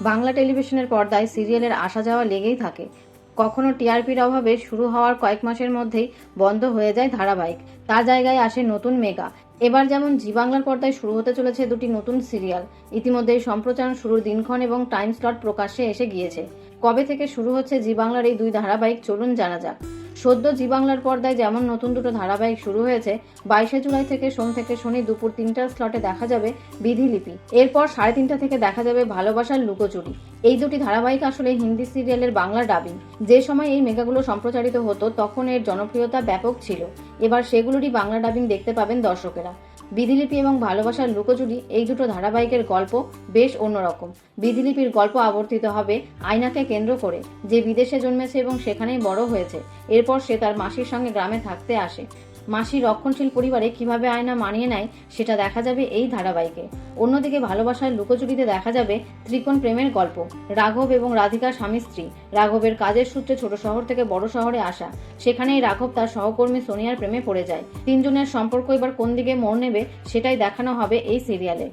বাংলা টেলিভিশনের পর্দায় সিরিয়ালের আসা যাওয়া লেগেই থাকে। কখনো টিআরপির অভাবে শুরু হওয়ার কয়েক মাসের মধ্যেই বন্ধ হয়ে যায় ধারাবাহিক। তার জায়গায় আসে নতুন মেগা। এবার যেমন জি বাংলার পর্দায় শুরু হতে চলেছে দুটি নতুন সিরিয়াল। ইতিমধ্যেই সম্প্রচারণ শুরুর দিনক্ষণ এবং টাইম স্লট প্রকাশ্যে এসে গিয়েছে। কবে থেকে শুরু হচ্ছে জি বাংলার এই দুই ধারাবাহিক চলুন জানা যাক। সদ্য জি বাংলার পর্দায় যেমন নতুন দুটো ধারাবাহিক শুরু হয়েছে, বাইশে জুলাই থেকে সোম থেকে শনি দুপুর তিনটার স্লটে দেখা যাবে বিধিলিপি। এরপর সাড়ে তিনটা থেকে দেখা যাবে ভালোবাসার লুকোচুরি। এই দুটি ধারাবাহিক আসলে হিন্দি সিরিয়ালের বাংলা ডাবিং যে সময় এই মেগাগুলো সম্প্রচারিত হতো, তখন এর জনপ্রিয়তা ব্যাপক ছিল। এবার সেগুলোরই বাংলা ডাবিং দেখতে পাবেন দর্শকেরা। বিধিলিপি এবং ভালোবাসার লুকোচুরি এই দুটো ধারাবাহিকের গল্প বেশ অন্যরকম। বিধিলিপির গল্প আবর্তিত হবে আয়নাকে কেন্দ্র করে, যে বিদেশে জন্মেছে এবং সেখানেই বড় হয়েছে। এরপর সে তার মাসির সঙ্গে গ্রামে থাকতে আসে। মাসির রক্ষণশীল পরিবারে কীভাবে আয়না মানিয়ে নেয় সেটা দেখা যাবে এই ধারাবাহিকে। অন্যদিকে ভালোবাসার লুকোচুরিতে দেখা যাবে ত্রিকোণ প্রেমের গল্প। রাঘব এবং রাধিকা স্বামী স্ত্রী। রাঘবের কাজের সূত্রে ছোট শহর থেকে বড় শহরে আসা। সেখানেই রাঘব তার সহকর্মী সোনিয়ার প্রেমে পড়ে যায়। তিনজনের সম্পর্ক এবার কোন দিকে মোড় নেবে সেটাই দেখানো হবে এই সিরিয়ালে।